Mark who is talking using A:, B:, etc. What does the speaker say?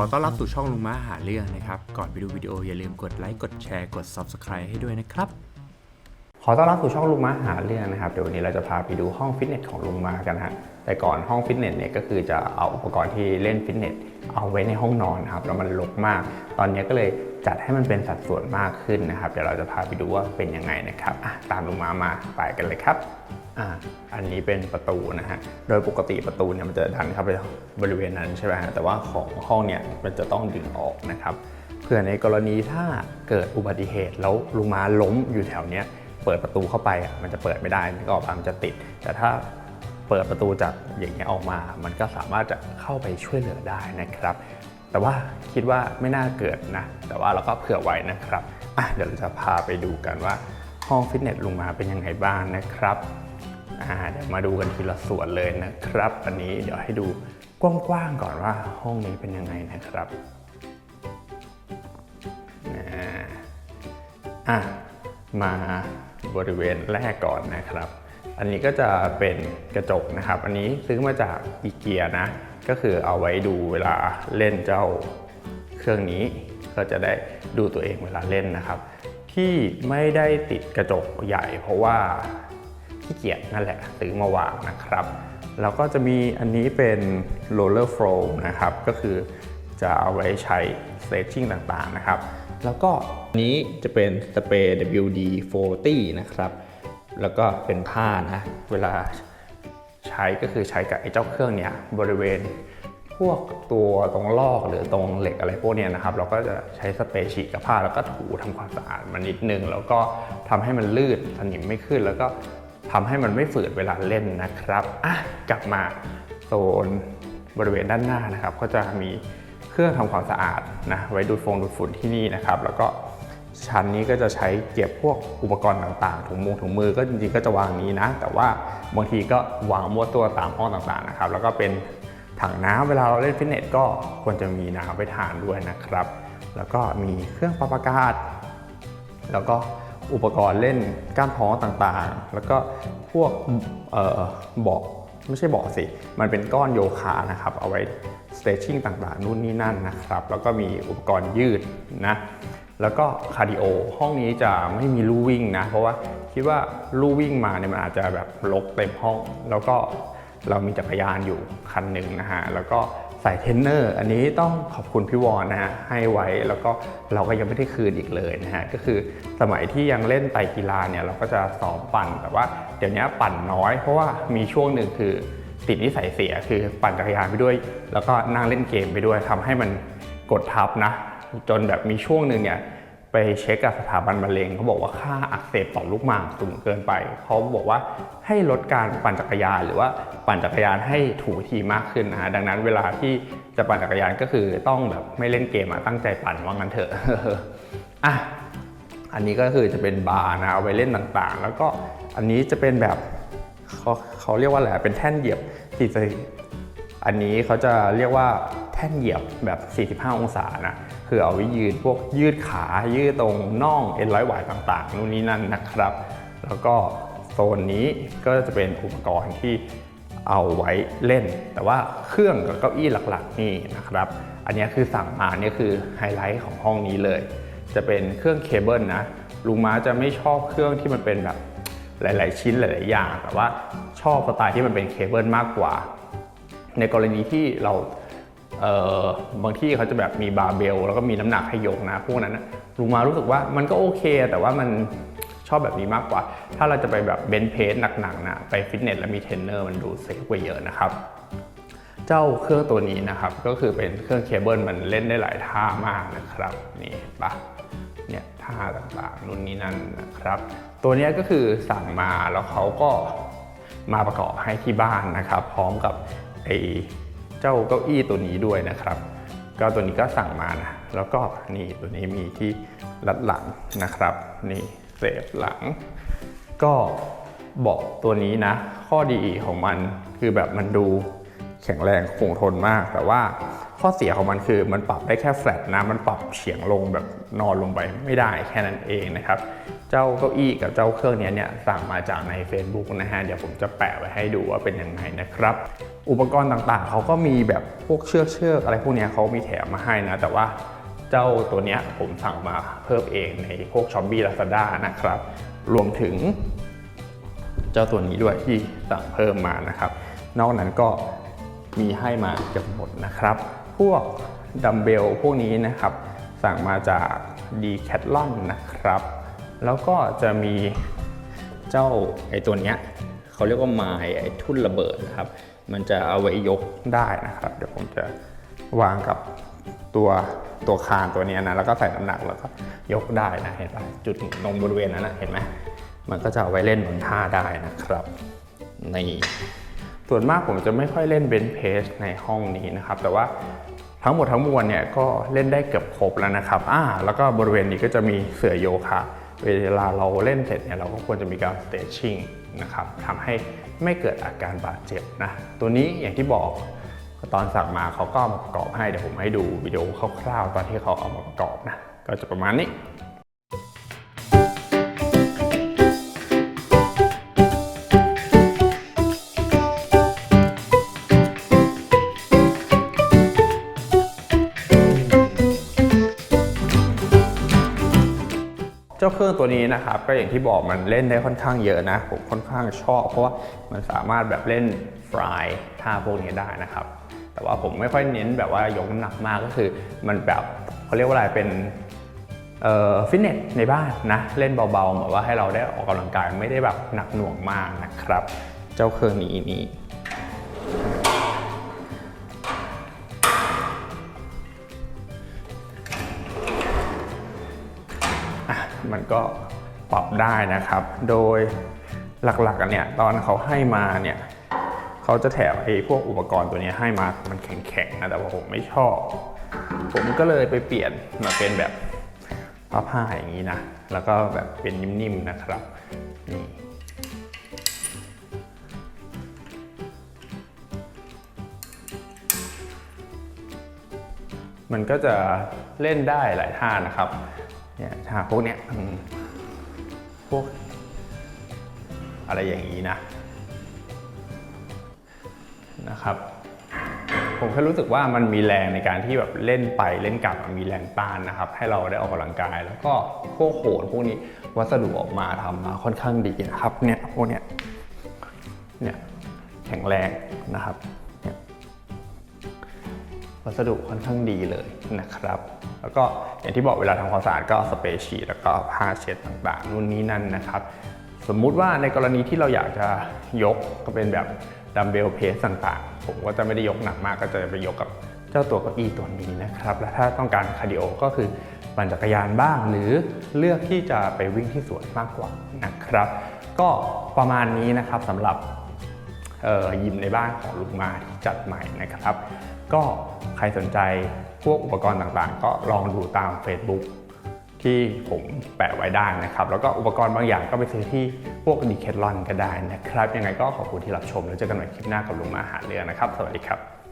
A: อต้อนรับสู่ช่องลุงม้าหาเรื่องนะครับ ก่อนไปดูวิดีโออย่าลืมกดไลค์ กดแชร์ กด Subscribe ให้ด้วยนะครับ
B: ขอต้อนรับสู่ช่องลุงม้าหาเรื่องนะครับ เดี๋ยววันนี้เราจะพาไปดูห้องฟิตเนสของลุงม้ากันฮะ แต่ก่อนห้องฟิตเนสเนี่ยก็คือจะเอาอุปกรณ์ที่เล่นฟิตเนสเอาไว้ในห้องนอนครับ แล้วมันรกมาก ตอนนี้ก็เลย จัดให้มันเป็นสัดส่วนมากขึ้นนะครับ เดี๋ยวเราจะพาไปดูว่าเป็นยังไงนะครับอะตามลุงม้ามาไปกันเลยครับอะอันนี้เป็นประตูนะฮะ โดยปกติประตูเนี่ยมันจะดันเข้าไปบริเวณนั้นใช่ไหมฮะ แต่ว่าของห้องเนี่ยมันจะต้องดึงออกนะครับเผื่อในกรณีถ้าเกิดอุบัติเหตุแล้วลุงม้าล้มอยู่แถวเนี้ยเปิดประตูเข้าไปอะมันจะเปิดไม่ได้ก็ออกมามันจะติด แต่ถ้าเปิดประตูจากอย่างเงี้ยออกมา มันก็สามารถจะเข้าไปช่วยเหลือได้นะครับ แต่ว่าคิดว่าไม่น่าเกิดนะ แต่ว่าเราก็เผื่อไว้นะครับอะเดี๋ยวเราจะพาไปดูกันว่าห้องฟิตเนสลุงมาเป็นยังไงบ้างนะครับอ่าเดี๋ยวมาดูกันทีละส่วนเลยนะครับ อันนี้เดี๋ยวให้ดูกว้างๆก่อนว่าห้องนี้เป็นยังไงนะครับอะมาบริเวณแรกก่อนนะครับ อันนี้ก็จะเป็นกระจกนะครับ อันนี้ซื้อมาจากอีเกียนะ ก็คือเอาไว้ดูเวลาเล่นเจ้าเครื่องนี้ ก็จะได้ดูตัวเองเวลาเล่นนะครับ ที่ไม่ได้ติดกระจกใหญ่ เพราะว่าขี้เกียจนั่นแหละซื้อมาวางนะครับแล้วก็จะมีอันนี้เป็น roller flow นะครับ ก็คือจะเอาไว้ใช้ stretching ต่างๆนะครับ แล้วก็อันนี้จะเป็นสเปรย์ WD-40 นะครับ แล้วก็เป็นผ้านะ เวลา ใช้ก็คือใช้กับไอ้เจ้าเครื่องเนี้ยบริเวณพวกตัวตรงลอกหรือตรงเหล็กอะไรพวกเนี้ยนะครับ เราก็จะใช้สเปรย์ฉีดกับผ้าแล้วก็ถูทำความสะอาดมันนิดนึง แล้วก็ทำให้มันลื่นสนิมไม่ขึ้น แล้วก็ทำให้มันไม่ฝืดเวลาเล่นนะครับอะกลับมาโซนบริเวณด้านหน้านะครับ ก็จะมีเครื่องทำความสะอาดนะไว้ดูดฟงดูดฝุ่นที่นี่นะครับ แล้วก็ ชั้นนี้ก็จะใช้เก็บพวกอุปกรณ์ต่างๆ ถุงมือถุงมือก็จริงๆก็จะวางนี้นะ แต่ว่าบางทีก็วางมั่วตัวตามห้องต่างๆนะครับ แล้วก็เป็นถังน้ำเวลาเราเล่นฟิตเนสก็ควรจะมีน้ำไว้ทานด้วยนะครับ แล้วก็มีเครื่องปรับอากาศ แล้วก็อุปกรณ์เล่นกล้ามท้องต่างๆ แล้วก็พวกเออเบาะไม่ใช่เบาะสิ มันเป็นก้อนโยคะนะครับ เอาไว้ stretching ต่างๆ นู่นนี่นั่นนะครับ แล้วก็มีอุปกรณ์ยืดนะ แล้วก็คาร์ดิโอห้องนี้จะไม่มีลู่วิ่งนะ เพราะว่าคิดว่าลู่วิ่งมาเนี่ยมันอาจจะแบบรกเต็มห้อง แล้วก็เรามีจักรยานอยู่คันหนึ่งนะฮะแล้วก็ใส่เทนเนอร์อันนี้ต้องขอบคุณพี่วอนนะฮะให้ไว้แล้วก็เราก็ยังไม่ได้คืนอีกเลยนะฮะก็คือสมัยที่ยังเล่นไตกีฬาเนี่ยเราก็จะซ้อมปั่นแต่ว่าเดี๋ยวนี้ปั่นน้อย เพราะว่ามีช่วงหนึ่งคือติดนิสัยเสียคือปั่นจักรยานไปด้วย แล้วก็นั่งเล่นเกมไปด้วยทำให้มันกดทับนะ จนแบบมีช่วงหนึ่งเนี่ยไปเช็คกับสถาบันมะเร็งเขาบอกว่าค่าอักเสบต่อมลูกหมากสูงเกินไปเขาบอกว่าให้ลดการปั่นจักรยานหรือว่าปั่นจักรยานให้ถูทีมากขึ้นนะฮะดังนั้นเวลาที่จะปั่นจักรยานก็คือต้องแบบไม่เล่นเกมอะตั้งใจปั่นว่างั้นเถอะอะอันนี้ก็คือจะเป็นบาร์นะเอาไว้เล่นต่างๆ แล้วก็อันนี้จะเป็นแบบเขาเขาเรียกว่าอะไรเป็นแท่นเหยียบที่จะ อันนี้เขาจะเรียกว่าแท่นเหยียบแบบ 45 องศานะ คือเอาไว้ยืนพวกยืดขา ยืดตรงน่องเอ็นร้อยหวายต่างๆ นู่นนี่นั่นนะครับ แล้วก็โซนนี้ก็จะเป็นอุปกรณ์ที่เอาไว้เล่น แต่ว่าเครื่องกับเก้าอี้หลักๆนี่นะครับ อันนี้คือสั่งมาเนี่ยคือไฮไลท์ของห้องนี้เลย จะเป็นเครื่องเคเบิลนะ ลุงม้าจะไม่ชอบเครื่องที่มันเป็นแบบหลาย ๆ ชิ้นหลาย ๆ อย่าง แต่ว่าชอบสไตล์ที่มันเป็นเคเบิลมากกว่า ในกรณีที่เราเบางที่เขาจะแบบมีบาร์เบลแล้วก็มีน้ำหนักให้ยกนะพวกนั้นนะลุงมารู้สึกว่ามันก็โอเค แต่ว่ามันชอบแบบนี้มากกว่า ถ้าเราจะไปแบบเบนเพสหนักๆนะไปฟิตเนสแล้วมีเทรนเนอร์มันดูเซฟกว่าเยอะนะครับ เจ้าเครื่องตัวนี้นะครับ ก็คือเป็นเครื่องเคเบิลมันเล่นได้หลายท่ามากนะครับ นี่เห็นปะเนี่ยท่าต่างๆนู่นนี่นั่นนะครับ ตัวนี้ก็คือสั่งมาแล้วเขาก็มาประกอบให้ที่บ้านนะครับ พร้อมกับ ไอ้เจ้าเก้าอี้ตัวนี้ด้วยนะครับก็ตัวนี้ก็สั่งมานะแล้วก็นี่ตัวนี้มีที่รัดหลังนะครับ นี่เสพหลัง ก็เบอกตัวนี้นะ ข้อดีของมันคือแบบมันดู แข็งแรงคงทนมาก แต่ว่าข้อเสียของมันคือมันปรับได้แค่แฟลตนะมันปรับเฉียงลงแบบนอนลงไปไม่ได้แค่นั้นเองนะครับ เจ้าเก้าอี้กับเจ้าเครื่องนี้เนี่ยสั่งมาจากใน Facebook นะฮะ เดี๋ยวผมจะแปะไว้ให้ดูว่าเป็นยังไงนะครับ อุปกรณ์ต่างๆ เขาก็มีแบบพวกเชือกเชือกอะไรพวกนี้เขามีแถมมาให้นะ แต่ว่าเจ้าตัวนี้ผมสั่งมาเพิ่มเองในพวก s h อ p e e Lazada นะครับ รวมถึง เจ้าตัวนี้ด้วยที่สั่งเพิ่มมานะครับ นอกนั้นก็ มีให้มาเกือบหมดนะครับ พวกดัมเบลพวกนี้นะครับ สั่งมาจาก Decathlon นะครับ แล้วก็จะมีเจ้าไอตัวเนี้ยเขาเรียกว่าไม้ไอทุ่นระเบิดนะครับ มันจะเอาไว้ยกได้นะครับ เดี๋ยวผมจะวางกับตัวตัวคานตัวนี้นะแล้วก็ใส่น้ำหนักแล้วก็ยกได้นะเห็นปะจุดตรงบริเวณนั้นนะเห็นไหมมันก็จะเอาไว้เล่นบนท่าได้นะครับนี่ ส่วนมากผมจะไม่ค่อยเล่นเบนเพสในห้องนี้นะครับ แต่ว่าทั้งหมดทั้งมวลเนี่ยก็เล่นได้เกือบครบแล้วนะครับอ่าแล้วก็บริเวณนี้ก็จะมีเสื่อโยคะเวลาเราเล่นเสร็จเนี่ยเราก็ควรจะมีการสเตชชิ่งนะครับทำให้ไม่เกิดอาการบาดเจ็บนะ ตัวนี้อย่างที่บอกตอนสั่งมาเขาก็มาประกอบให้เดี๋ยวผมให้ดูวิดีโอคร่าวๆตอนที่เขาเอามาประกอบนะ ก็จะประมาณนี้ เจ้าเครื่องตัวนี้นะครับก็อย่างที่บอกมันเล่นได้ค่อนข้างเยอะนะ ผมค่อนข้างชอบ เพราะว่ามันสามารถแบบเล่นฟลายท่าพวกนี้ได้นะครับ แต่ว่าผมไม่ค่อยเน้นแบบว่ายกน้ำหนักมากก็คือมันแบบเขาเรียกว่าอะไรเป็นเอ่อฟิตเนสในบ้านนะ เล่นเบาๆแบบว่าให้เราได้ออกกำลังกายไม่ได้แบบหนักหน่วงมากนะครับ เจ้าเครื่องนี้นี้ ก็ปรับได้นะครับ โดยหลักๆกันเนี่ยตอนเขาให้มาเนี่ยเขาจะแถมไอ้พวกอุปกรณ์ตัวนี้ให้มา มันแข็งๆนะแต่ว่าผมไม่ชอบ ผมก็เลยไปเปลี่ยนมาเป็นแบบผ้าๆอย่างนี้นะ แล้วก็แบบเป็นนิ่มๆนะครับนี่มันก็จะเล่นได้หลายท่านะครับ เนี่ยท่าพวกเนี้ยพวก อะไรอย่างนี้นะนะครับผมแค่รู้สึกว่ามันมีแรงในการที่แบบเล่นไปเล่นกลับมีแรงต้านนะครับ ให้เราได้ออกกำลังกาย แล้วก็พวกโหนพวกนี้วัสดุออกมาทำมาค่อนข้างดีนะครับเนี่ยพวกเนี้ยเนี่ยแข็งแรงนะครับ วัสดุค่อนข้างดีเลยนะครับ แล้วก็อย่างที่บอกเวลาทำความสะอาดก็สเปรย์ฉีดแล้วก็ผ้าเช็ดต่างๆนู่นนี้นั่นนะครับ สมมุติว่าในกรณีที่เราอยากจะยกก็เป็นแบบดัมเบลเพสต่างๆ ผมก็จะไม่ได้ยกหนักมากก็จะไปยกกับเจ้าตัวเก้าอี้ตัวนี้นะครับ และถ้าต้องการคาร์ดิโอก็คือปั่นจักรยานบ้าง หรือเลือกที่จะไปวิ่งที่สวนมากกว่านะครับ ก็ประมาณนี้นะครับสำหรับยิมในบ้านของลุงมาที่จัดใหม่นะครับ ก็ ใครสนใจพวกอุปกรณ์ต่างๆ ก็ลองดูตาม Facebook ที่ผมแปะไว้ได้นะครับ แล้วก็อุปกรณ์บางอย่างก็ไปซื้อที่พวกดีแคทลอนก็ได้นะครับ ยังไงก็ขอบคุณที่รับชม แล้วเจอกันใหม่คลิปหน้ากับลุงมาหาเรื่องนะครับ สวัสดีครับ